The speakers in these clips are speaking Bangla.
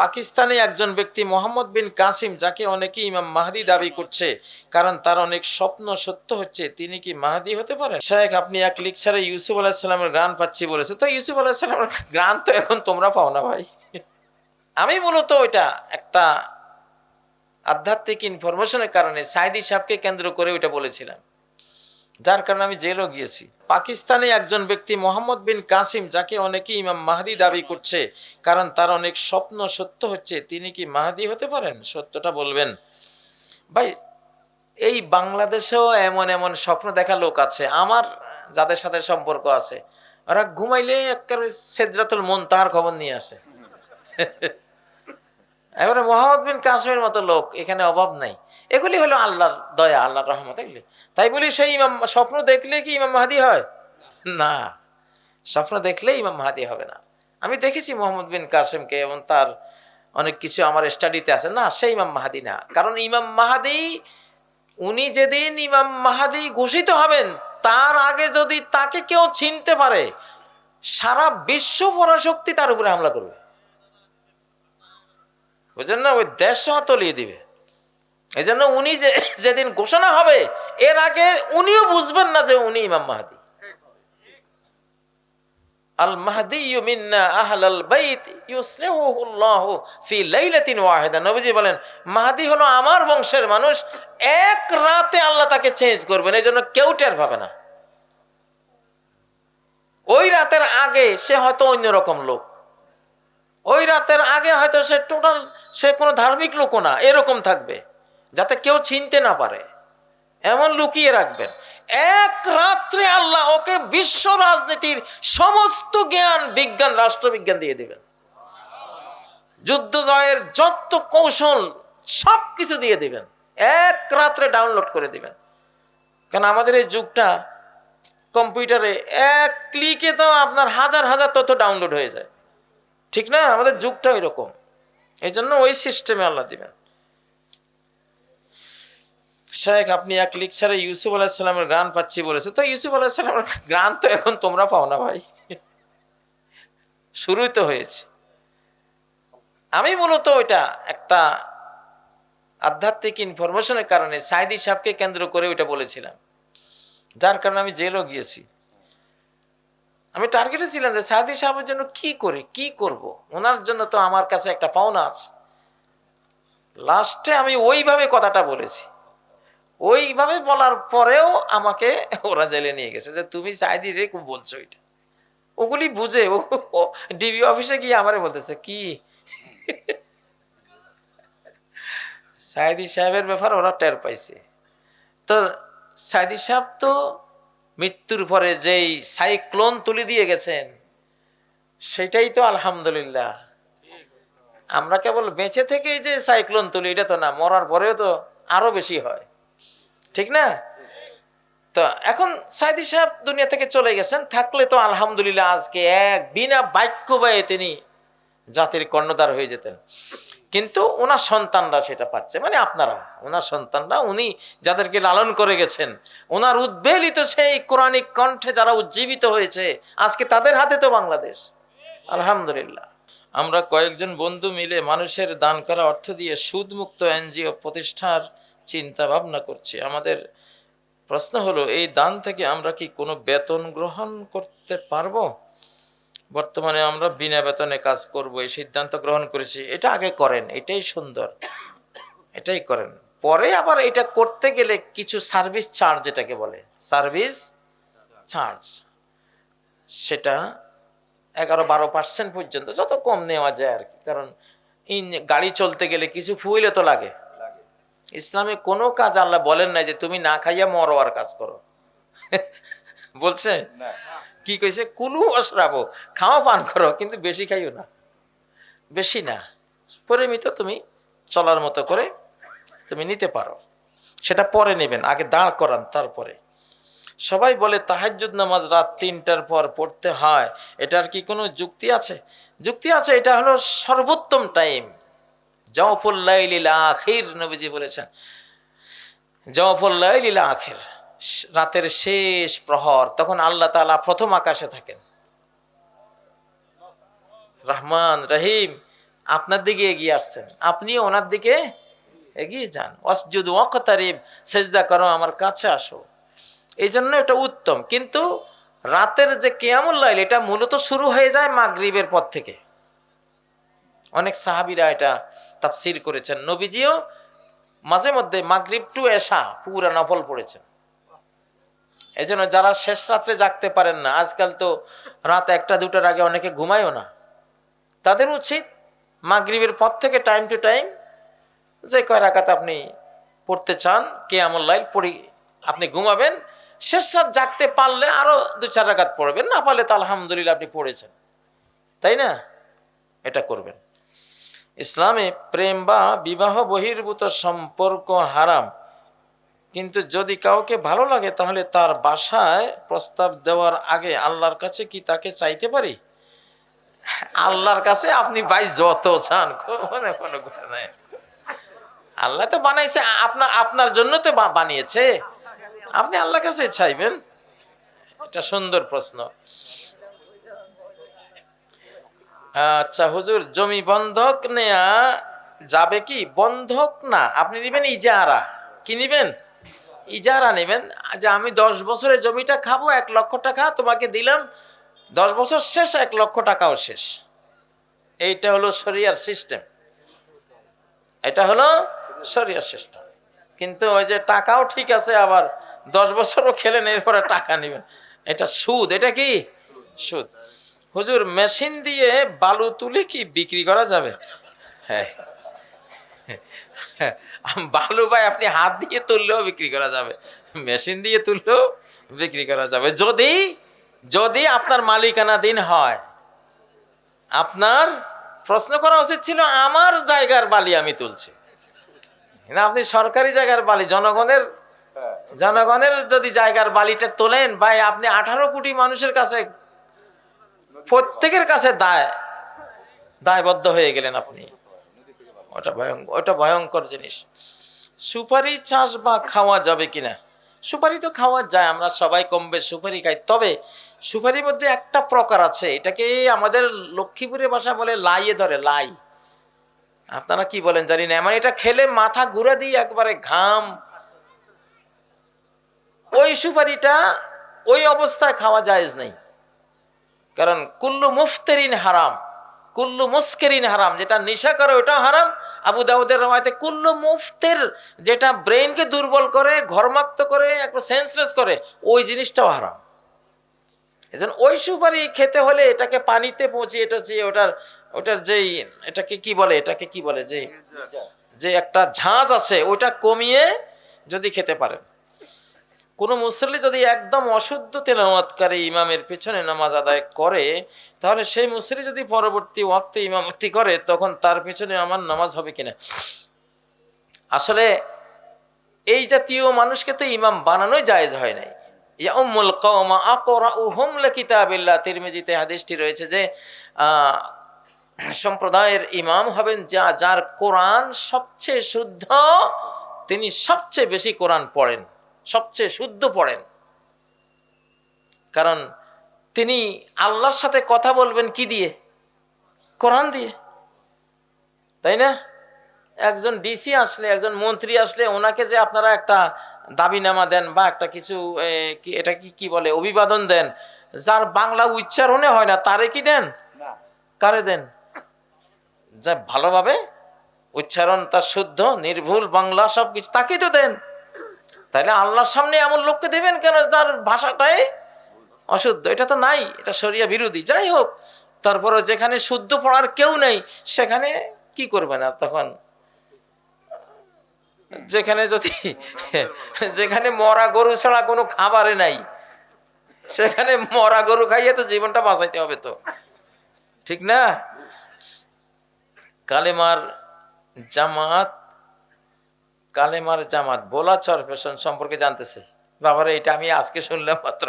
পাকিস্তানে একজন ব্যক্তি মোহাম্মদ বিন কাসিম, যাকে অনেকে ইমাম মাহাদি দাবি করছে, কারণ তার অনেক স্বপ্ন সত্য হচ্ছে, তিনি কি মাহাদি হতে পারেন? শেখ আপনি এক লিকচারে ইউসুফ আলাহিসাল্লামের গান পাচ্ছি বলেছে তো ইউসুফ আলাহিসাল্লামের গান তো এখন তোমরা পাও না ভাই। আমি মূলত ওইটা একটা আধ্যাত্মিক ইনফরমেশনের কারণে সাইদি সাহেবকে কেন্দ্র করে ওইটা বলেছিলাম। যার কারণে আমি জেলও গিয়েছি। পাকিস্তানে একজন ব্যক্তি মোহাম্মদ বিন কাসিম, যাকে অনেকে ইমাম মাহাদি দাবি করছে, কারণ তার অনেক স্বপ্ন সত্য হচ্ছে, তিনি কি মাহাদি হতে পারেন? সত্যটা বলবেন। ভাই, এই বাংলাদেশেও এমন এমন স্বপ্ন দেখা লোক আছে, আমার যাদের সাথে সম্পর্ক আছে। ওরা ঘুমাইলে একেবারে সেদ্রাতুল মন তাহার খবর নিয়ে আসে। এবারে মোহাম্মদ বিন কাসিমের মতো লোক, এখানে অভাব নাই। এগুলি হলো আল্লাহর দয়া, আল্লাহর রহমত, এগুলি। তাই বলি সেই ইমাম, স্বপ্ন দেখলে কি ইমাম মাহাদি হয়? না। স্বপ্ন দেখলে ইমাম মাহাদি হবে না। আমি দেখেছি মোহাম্মদ বিন কাসিমকে এবং তার অনেক কিছু আমার স্টাডিতে আছে। না, সেই ইমাম মাহাদি না। কারণ ইমাম মাহাদি, উনি যেদিন ইমাম মাহাদি ঘোষিত হবেন, তার আগে যদি তাকে কেউ চিনতে পারে, সারা বিশ্ব পরাশক্তি তার উপরে হামলা করবে। বুঝলেন না? ওই দেশ তলিয়ে দিবে। এই জন্য উনি যে, যেদিন ঘোষণা হবে, এর আগে উনিও বুঝবেন না যে উনি ইমাম মাহাদি। আল মাহদি বাইত ফি বলেন, মাহদি হলো আমার বংশের মানুষ, এক রাতে আল্লাহ তাকে চেঞ্জ করবেন এই জন্য কেউ টের না। ওই রাতের আগে সে হয়তো অন্যরকম লোক। ওই রাতের আগে হয়তো সে টোটাল সে কোনো ধার্মিক লোকও না, এরকম থাকবে। যাতে কেউ চিনতে না পারে। এমন লুকিয়ে রাখবেন। এক রাত্রে আল্লাহ ওকে বিশ্ব রাজনীতির সমস্ত জ্ঞান, বিজ্ঞান, রাষ্ট্রবিজ্ঞান দিয়ে দিবেন। যুদ্ধ জয়ের যত কৌশল, সব কিছু দিয়ে দিবেন। এক রাত্রে ডাউনলোড করে দিবেন। কারণ আমাদের এই যুগটা কম্পিউটারে এক ক্লিকে তো আপনার হাজার হাজার তথ্য ডাউনলোড হয়ে যায়। ঠিক না? আমাদের যুগটা এরকম এই জন্য ওই সিস্টেমে আল্লাহ দিবেন। শেখ আপনি এক লিকচারে ইউসুফ আলাহিসাল্লামের গান পাচ্ছি বলেছে। তো ইউসুফ আলাহিসাল্লামের গান তো এখন তোমরা পাও না ভাই। শুরুই তো হয়েছে। আমি মূলত ওইটা একটা আধ্যাত্মিক ইনফরমেশনের কারণে সাইদি সাহেবকে কেন্দ্র করে ওইটা বলেছিলাম। যার কারণে আমি জেলও গিয়েছি। আমি টার্গেটে ছিলাম যে সাদি সাহেবের জন্য কি করে, কি করব? ওনার জন্য তো আমার কাছে একটা পাওনা আছে। লাস্টে আমি ওইভাবে কথাটা বলেছি। ওইভাবে বলার পরেও আমাকে ওরা জেলে নিয়ে গেছে যে তুমি সাইদি রে খুব বলছো এটা। ওগুলি বুঝে, ও ডিবি অফিসে গিয়ে আমারে বলতেছে, কি? সাইদি সাহেবের ব্যাপার ওরা টের পাইছে। তো সাইদি সাহেব তো মৃত্যুর পরে যেই সাইক্লোন তুলে দিয়ে গেছেন, সেটাই তো আলহামদুলিল্লাহ। আমরা কেবল বেঁচে থেকেই যে সাইক্লোন তুলি, এটা তো না, মরার পরেও তো আরও বেশি হয়। ঠিক না? তো এখন সাইদি সাহেব দুনিয়া থেকে চলে গেছেন, থাকলে তো আলহামদুলিল্লাহ আজকে এক বিনা বাক্য ব্যয়ে তিনি জাতির কর্ণধার হয়ে যেতেন। কিন্তু ওনার সন্তানরা সেটা পাচ্ছে মানে আপনারা ওনার সন্তানরা, উনি যাদেরকে লালন করে গেছেন ওনার উদ্বেলিত সেই কোরআনিক কণ্ঠে যারা উজ্জীবিত হয়েছে, আজকে তাদের হাতে তো বাংলাদেশ। আলহামদুলিল্লাহ। আমরা কয়েকজন বন্ধু মিলে মানুষের দান করা অর্থ দিয়ে সুদমুক্ত এনজিও প্রতিষ্ঠার চিন্তা ভাবনা করছি। আমাদের প্রশ্ন হলো, এই দান থেকে আমরা কি কোনো বেতন গ্রহণ করতে পারব? বর্তমানে আমরা বিনা বেতনে কাজ করব, এই সিদ্ধান্ত গ্রহণ করেছি। এটা আগে করেন, এটাই সুন্দর। এটাই করেন। পরে আবার এটা করতে গেলে কিছু সার্ভিস চার্জ এটাকে বলে। Service charge. সেটা এগারো বারো পার্সেন্ট পর্যন্ত, যত কম নেওয়া যায় আর কি। কারণ গাড়ি চলতে গেলে কিছু ফুয়েলে তো লাগে। ইসলামে কোনো কাজ আল্লাহ বলেন নাই যে তুমি না খাইয়া মরোয়ার কাজ করো। বলছে? কি কইছে? কুলু অসরাবো খাওয়া পান করো কিন্তু বেশি খাইও না। বেশি না। পরিমিত তুমি চলার মতো করে তুমি নিতে পারো। সেটা পরে নেবেন আগে দাঁড় করান তারপরে। সবাই বলে তাহাজ্জুদ নামাজ রাত তিনটার পর পড়তে হয়। এটার কি কোনো যুক্তি আছে? যুক্তি আছে এটা হলো সর্বোত্তম টাইম জফুল্লাইলিল আখির নবীজি বলেছেন। জফুল্লাইলিল আখির রাতের শেষ প্রহর, তখন আল্লাহ তালা প্রথম আকাশে থাকেন। রহমান রহিম, আপনার দিকে এগিয়ে আসছেন। আপনিও ওনার দিকে এগিয়ে যান। অসজুদ ওয়াকতারিব, সেজদা করো, আমার কাছে আসো। এই জন্য এটা উত্তম। কিন্তু রাতের যে কেয়ামুল লাইল, এটা মূলত শুরু হয়ে যায় মাগরিবের পর থেকে। অনেক সাহাবিরা এটা তাফসির করেছেন। নবীজিও মাঝে মধ্যে মাগরিব টু এসা পুরা নফল পড়েছেন। এই জন্য যারা শেষ রাত্রে জাগতে পারেন না, আজকাল তো রাত একটা দুটার আগে অনেকে ঘুমায়ও না। তাদের উচিত মাগরিবের পর থেকে টাইম টু টাইম যে কয় রাকাত আপনি পড়তে চান কে আমল লাইল পড়ি, আপনি ঘুমাবেন। শেষ রাত জাগতে পারলে আরও দু চার রাকাত পড়বেন, না পারলে তো আলহামদুলিল্লাহ আপনি পড়েছেন। তাই না? এটা করবেন। ইসলামে প্রেম বা বিবাহ বহির্ভূত সম্পর্ক হারাম। কিন্তু যদি কাউকে ভালো লাগে, তাহলে তার বাসায় প্রস্তাব দেওয়ার আগে আল্লাহর কাছে কি তাকে চাইতে পারি? আল্লাহর কাছে আপনি ভাই যত চান আল্লাহ তো বানাইছে আপনার আপনার জন্য তো বানিয়েছে। আপনি আল্লাহর কাছে চাইবেন? এটা সুন্দর প্রশ্ন। আচ্ছা হুজুর, জমি বন্ধক নেয়া যাবে কি? বন্ধক না। আপনি নেবেন ইজারা। কি নেবেন? ইজারা নেবেন। যে আমি দশ বছরের জমিটা খাব, এক লক্ষ টাকা তোমাকে দিলাম। দশ বছর শেষ, এক লক্ষ টাকাও শেষ। এইটা হলো সরিয়ার সিস্টেম। এটা হলো সরিয়ার সিস্টেম। কিন্তু ওই যে টাকাও ঠিক আছে, আবার দশ বছরও খেলেন এরপরে টাকা নেবেন। এটা সুদ। এটা কি? সুদ। হুজুর মেশিন দিয়ে বালু তুলে কি বিক্রি করা যাবে? হ্যাঁ। বালু ভাই আপনি হাত দিয়ে তুললেও বিক্রি করা যাবে। মেশিন দিয়ে তুললেও বিক্রি করা যাবে। যদি যদি আপনার মালিকানা দিন হয় আপনার প্রশ্ন করা উচিত ছিল আমার জায়গার বালি আমি তুলছি। না আপনি সরকারি জায়গার বালি জনগণের জনগণের যদি জায়গার বালিটা তোলেন ভাই আপনি আঠারো কোটি মানুষের কাছে প্রত্যেকের কাছে দায়। দায়বদ্ধ হয়ে গেলেন আপনি। ওটা ভয়ঙ্কর ওটা ভয়ঙ্কর জিনিস। সুপারি চাষ বা খাওয়া যাবে কিনা? সুপারি তো খাওয়া যায়, আমরা সবাই কমবে সুপারি খাই। তবে সুপারির মধ্যে একটা প্রকার আছে, এটাকে আমাদের লক্ষ্মীপুরের ভাষা বলে লাইয়ে ধরে, লাই। আপনারা কি বলেন জানি না মানে এটা খেলে মাথা ঘুরে দিয়ে একবারে ঘাম। ওই সুপারিটা ওই অবস্থায় খাওয়া জায়েজ নেই। কারণ কুল্লু মুফতেরিন হারাম, কুল্লু মুস্কেরিন হারাম, যেটা নেশা করে ওটা হারাম। আবু দাউদের রমায়তে কুল্লু মুফতের যেটা ব্রেনকে দুর্বল করে, ঘরমাক্ত করে একটা সেন্সলেস করে, ওই জিনিসটাও হারাম। এজন্য ওই সুপারি খেতে হলে এটাকে পানিতে পৌঁছে এটা হচ্ছে ওটার ওটার যেই, এটাকে কি বলে, এটাকে কি বলে যে যে একটা ঝাঁজ আছে, ওটা কমিয়ে যদি খেতে পারেন। কোনো মুসল্লি যদি একদম অশুদ্ধ তেলাওয়াতকারী ইমামের পেছনে নামাজ আদায় করে, তাহলে সেই মুসল্লি যদি পরবর্তী ওয়াক্তে ইমামতি করে, তখন তার পেছনে আমার নামাজ হবে কিনা? আসলে এই জাতীয় মানুষকে তো ইমাম বানানোই জায়েজ হয় নাই। তিরমিজিতে রয়েছে যে সম্প্রদায়ের ইমাম হবেন যা, যার কোরআন সবচেয়ে শুদ্ধ, তিনি সবচেয়ে বেশি কোরআন পড়েন। সবচেয়ে শুদ্ধ পড়েন। কারণ তিনি আল্লাহর সাথে কথা বলবেন কি দিয়ে? কোরআন দিয়ে। তাই না? একজন ডিসি আসলে একজন মন্ত্রী আসলে ওনাকে যে আপনারা একটা দাবিনামা দেন বা একটা কিছু কি এটা কি কি বলে অভিবাদন দেন যার বাংলা উচ্চারণে হয় না তারে কি দেন? কারে দেন? যা ভালোভাবে উচ্চারণ তার শুদ্ধ নির্ভুল বাংলা সব কিছু তাকেই তো দেন। তাহলে আল্লাহর সামনে এমন লোককে দেবেন কেন তার ভাষাটাই অশুদ্ধ? এটা তো নাই, এটা শরিয়া বিরোধী। যাই হোক তারপরে যেখানে শুদ্ধ পড়ার কেউ নেই, সেখানে কি করবে না তখন? যেখানে যদি, যেখানে মরা গরু ছাড়া কোনো খাবারে নাই, সেখানে মরা গরু খাইয়ে তো জীবনটা বাঁচাইতে হবে তো। ঠিক না? কালেমার জামাত কালেমার জামাত বোলাচর ফ্যাশন সম্পর্কে জানতেছে। বাবারে, এটা আমি আজকে শুনলাম মাত্র।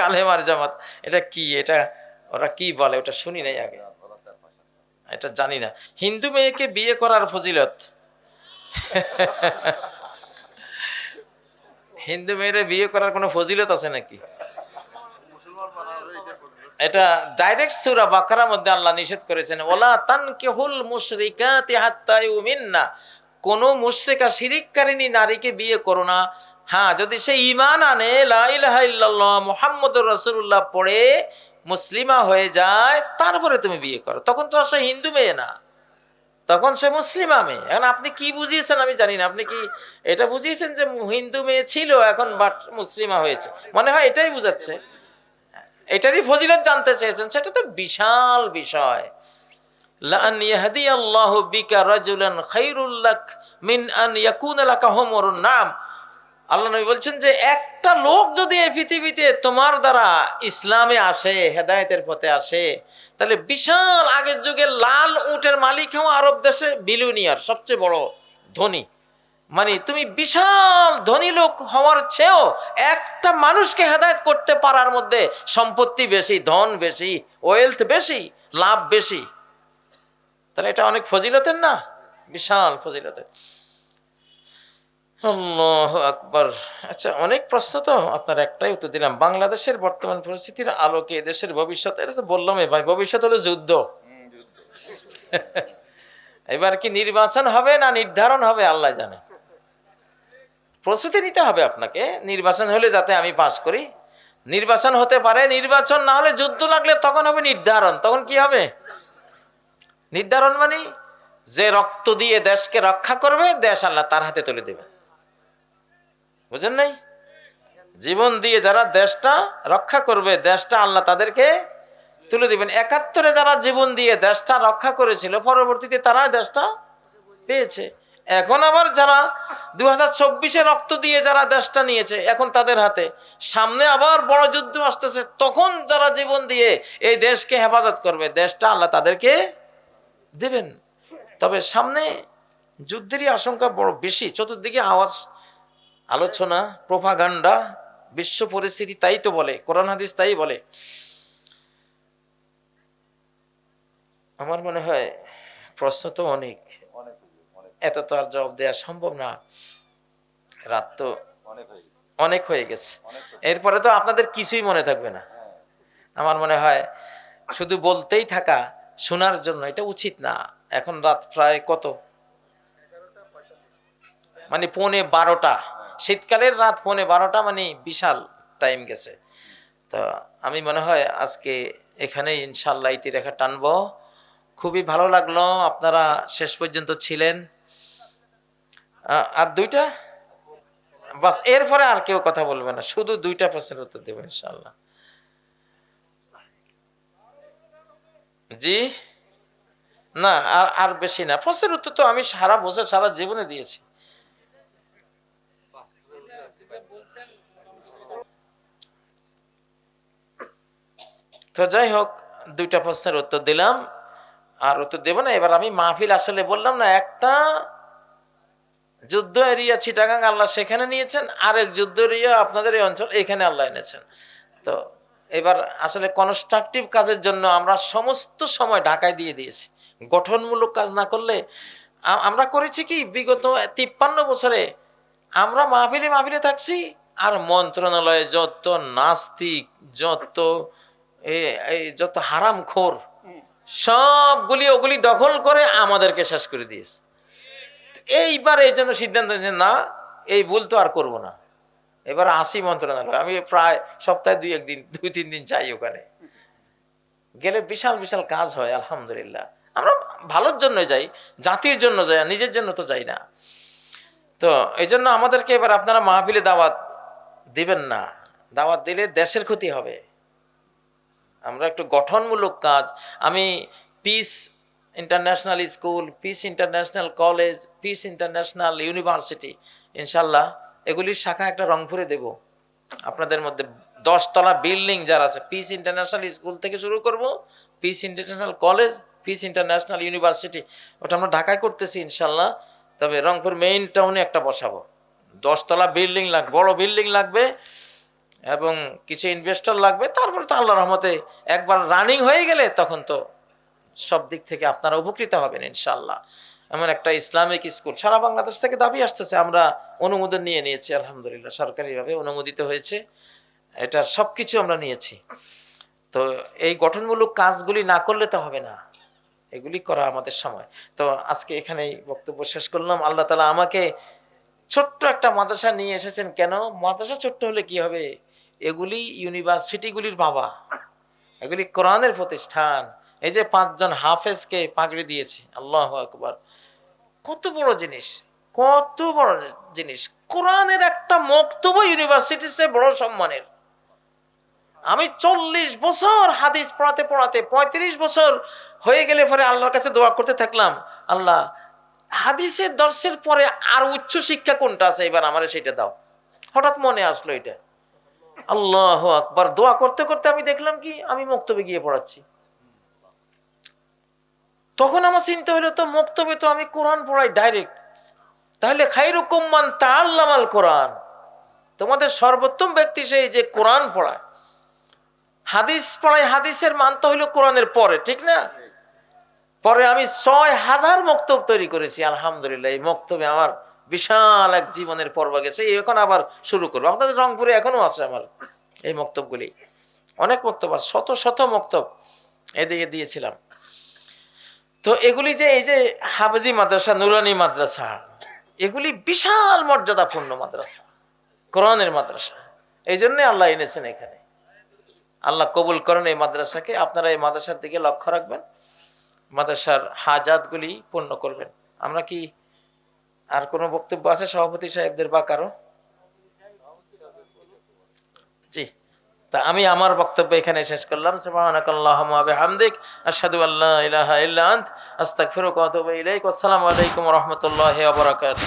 কালেমার জামাত, এটা কি? এটা ওরা কি বলে? ওটা শুনি নাই আগে। এটা জানি না। হিন্দু মেয়েকে বিয়ে করার ফজিলত। হিন্দু মেয়েরে বিয়ে করার কোনো ফজিলত আছে নাকি? এটা ডাইরেক্ট সুরা বাকারার মধ্যে আল্লাহ নিষেধ করেছেন, ওলা তানকিহুল মুশরিকাতি হাত্তা ইউমিন্না। কোন মুশরিকা, শিরিককারিনী নারীকে বিয়ে করো না। হ্যাঁ যদি সে ইমান আনে, লা ইলাহা ইল্লাল্লাহ, মুহাম্মদুর রাসূলুল্লাহ পড়ে মুসলিমা হয়ে যায় তারপরে তুমি বিয়ে করো। তখন তো আর সে হিন্দু মেয়ে না। তখন সে মুসলিমা মেয়ে। এখন আপনি কি বুঝিয়েছেন আমি জানি না। আপনি কি এটা বুঝিয়েছেন যে হিন্দু মেয়ে ছিল, এখন বাট মুসলিমা হয়েছে? মনে হয় এটাই বুঝাচ্ছে। এটারই ফজিলত জানতে চেয়েছেন, সেটা তো বিশাল বিষয়। লান ইয়াহদি আল্লাহু বিকা রাজুলান খায়রুল লাক মিন আন ইয়াকুনা লাকা হুমরুন নাম। আল্লাহ নবী বলছেন যে একটা লোক যদি এই পৃথিবীতে তোমার দ্বারা ইসলামে আসে, হেদায়েতের পথে আসে, তাহলে বিশাল আগের যুগে লাল উটের মালিক হওয়া আরব দেশে বিলুনিয়ার সবচেয়ে বড় ধনী। মানে তুমি বিশাল ধনী লোক হওয়ার চেয়েও একটা মানুষকে হেদায়েত করতে পারার মধ্যে সম্পত্তি বেশি, ধন বেশি ওয়েলথ বেশি, লাভ বেশি। তাহলে এটা অনেক ফজিলতের না? বিশাল ফজিলতের। আকবার। আচ্ছা অনেক প্রশ্ন তো আপনার একটাই উত্তর দিলাম। বাংলাদেশের বর্তমান পরিস্থিতির আলোকে দেশের ভবিষ্যৎ এটা তো বললামই ভাই ভবিষ্যৎ হলো যুদ্ধ। এবার কি নির্বাচন হবে না নির্ধারণ হবে আল্লাহ জানে। প্রস্তুতি নিতে হবে আপনাকে নির্বাচন হলে যাতে আমি পাশ করি। নির্বাচন হতে পারে নির্বাচন না হলে যুদ্ধ লাগলে তখন হবে নির্ধারণ তখন কি হবে? নির্ধারণ মানে যে রক্ত দিয়ে দেশকে রক্ষা করবে, দেশ আল্লাহ তার হাতে তুলে দেবে। বুঝেন নাই? জীবন দিয়ে যারা দেশটা রক্ষা করবে, দেশটা আল্লাহ তাদেরকে তুলে দিবেন। একাত্তরে যারা জীবন দিয়ে দেশটা রক্ষা করেছিল, পরবর্তীতে তারা দেশটা পেয়েছে। এখন আবার যারা দু হাজার রক্ত দিয়ে যারা দেশটা নিয়েছে, এখন তাদের হাতে। সামনে আবার বড় যুদ্ধ আসতেছে, তখন যারা জীবন দিয়ে এই দেশকে হেফাজত করবে, দেশটা আল্লাহ তাদেরকে দেবেন। তবে সামনে যুদ্ধেরই আশঙ্কা বড় বেশি। চতুর্দিকে আওয়াজ, আলোচনা প্রভাগান্ডা বিশ্ব পরিস্থিতি তাই তো বলে, কোরআন, হাদিস তাই বলে। আমার মনে হয় প্রশ্ন তো অনেক। এত তো আর জবাব দেওয়া সম্ভব না। রাত তো অনেক হয়ে গেছে। এরপরে তো আপনাদের কিছুই মনে থাকবে না। আমার মনে হয় শুধু বলতেই থাকা শোনার জন্য, এটা উচিত না। এখন রাত প্রায় কত? মানে পৌনে বারোটা। শীতকালের রাত পৌনে বারোটা মানে বিশাল টাইম গেছে। তো আমি মনে হয় আজকে এখানে ইনশাল্লাহ ইতিরেখা টানবো। খুবই ভালো লাগল, আপনারা শেষ পর্যন্ত ছিলেন। আর দুইটা? বাস, এরপরে আর কেউ কথা বলবে না, শুধু দুইটা প্রশ্নের উত্তর দেবো ইনশাল্লাহ। জি? না, আর আর বেশি না। প্রশ্নের উত্তর তো আমি সারা বছর, সারা জীবনে দিয়েছি। তো যাই হোক, দুইটা প্রশ্নের উত্তর দিলাম। আর উত্তর দেব না, এবার আমি মাহফিল আসলে বললাম না, একটা যুদ্ধ এরিয়া চিটাগাং আল্লাহ সেখানে নিয়েছেন, আরেক যুদ্ধ এরিয়া আপনাদের এই অঞ্চল এখানে আল্লাহ এনেছেন। তো এবার আসলে কনস্ট্রাকটিভ কাজের জন্য আমরা সমস্ত সময় ঢাকায় দিয়ে দিয়েছি। গঠনমূলক কাজ না করলে আমরা করেছি কি? বিগত তিপ্পান্ন বছরে আমরা মাহফিলে মাহফিলে থাকছি আর মন্ত্রণালয়ে যত নাস্তিক, যত এই যত হারাম খোর সবগুলি ওগুলি দখল করে আমাদেরকে শেষ করে দিয়েছে। এইবার এই জন্য সিদ্ধান্ত নিয়েছে, না, এই ভুল তো আর করব না। এবার আসি মন্ত্রণালয়। আমি প্রায় সপ্তাহে দুই একদিন, দুই তিন দিন যাই ওখানে। গেলে বিশাল বিশাল কাজ হয়, আলহামদুলিল্লাহ। আমরা ভালোর জন্য যাই, জাতির জন্য যাই নিজের জন্য তো যাই না। তো এই জন্য আমাদেরকে এবার আপনারা মাহফিলে দাওয়াত দিবেন না। দাওয়াত দিলে দেশের ক্ষতি হবে। আমরা একটু গঠনমূলক কাজ। আমি Peace International School Peace International College Peace International University ইনশাল্লাহ এগুলির শাখা একটা রংপুরে দেব। আপনাদের মধ্যে দশতলা বিল্ডিং যারা আছে পিস ইন্টারন্যাশনাল স্কুল থেকে শুরু করব Peace International College Peace International University ওটা আমরা ঢাকায় করতেছি ইনশাল্লাহ, তবে রংপুর মেইন টাউনে একটা বসাবো। দশতলা বিল্ডিং লাগবে বড় বিল্ডিং লাগবে এবং কিছু ইনভেস্টর লাগবে, তারপরে তো আল্লাহ রহমতে একবার রানিং হয়ে গেলে তখন তো সব দিক থেকে আপনারা উপকৃত হবেন ইনশাল্লাহ। এমন একটা ইসলামিক স্কুল। সারা বাংলাদেশ থেকে দাবি আসতেছে, আমরা অনুমোদন নিয়ে নিয়েছি, আলহামদুলিল্লাহ, সরকারিভাবে অনুমোদিত হয়েছে। এটার সব কিছু আমরা নিয়েছি। তো এই গঠনমূলক কাজগুলি না করলে তো হবে না। এগুলি করা আমাদের সময়। তো আজকে এখানেই বক্তব্য শেষ করলাম। আল্লাহ তালা আমাকে ছোট্ট একটা মাদ্রাসা নিয়ে এসেছেন। কেন? মাদ্রাসা ছোট্ট হলে কি হবে? এগুলি ইউনিভার্সিটিগুলির বাবা। এগুলি কোরআনের প্রতিষ্ঠান। এই যে পাঁচজন হাফেজকে পাগড়ি দিয়েছে, আল্লাহ আকবার। কত বড় জিনিস, কত বড় জিনিস। কোরআনের একটা মক্তব্য ইউনিভার্সিটির চেয়ে বড় সম্মানের। আমি চল্লিশ বছর হাদিস পড়াতে পড়াতে পঁয়ত্রিশ বছর হয়ে গেলে পরে আল্লাহর কাছে দোয়া করতে থাকলাম, আল্লাহ, হাদিসের দর্শের পরে আর উচ্চ শিক্ষা কোনটা আছে? এবার আমার সেটা দাও। হঠাৎ মনে আসলো এটা। আল্লাহ আকবার। দোয়া করতে করতে আমি দেখলাম কি, আমি মক্তবে গিয়ে পড়াচ্ছি। তখন আমার চিন্তা হলো তো মক্তবে তো আমি কোরআন পড়াই ডাইরেক্ট তাহলে খাইরুকুম্মান তাল্লামাল কোরআন। তোমাদের সর্বোত্তম ব্যক্তি সেই যে কোরআন পড়ায়। হাদিস পড়ায়, হাদিসের মান তো হইল কোরআনের পরে, ঠিক না? পরে আমি ছয় হাজার মক্তব তৈরি করেছি, আলহামদুলিল্লাহ। এই মক্তবে আমার বিশাল এক জীবনের পর্ব গেছে, এখন আবার শুরু করব। আপনাদের রংপুরে এখনও আছে আমার এই মক্তবগুলি। অনেক মক্তব আছে, শত শত মক্তব এদিকে দিয়েছিলাম। তো এগুলি যে এই যে হাফেজি মাদ্রাসা, নুরানি মাদ্রাসা, এগুলি বিশাল মর্যাদাপূর্ণ মাদ্রাসা, কোরআনের মাদ্রাসা। এই জন্যই আল্লাহ এনেছেন এখানে। আল্লাহ কবুল করেন এই মাদ্রাসাকে। আপনারা এই মাদ্রাসার দিকে লক্ষ্য রাখবেন। মাদ্রাসার হাজাতগুলি পূর্ণ করবেন। আমরা কি আর কোনো বক্তব্য আছে সভাপতি সাহেবদের বা কারও জি তা আমি আমার বক্তব্য এখানে শেষ করলাম। সুবহানাকাল্লাহুম্মা ওয়া বিহামদিক, আশহাদু আল্লা ইলাহা ইল্লা আন্ত, আস্তাগফিরুকা ওয়া আতুবু ইলাইক। আসসালামু আলাইকুম রাহমাতুল্লাহি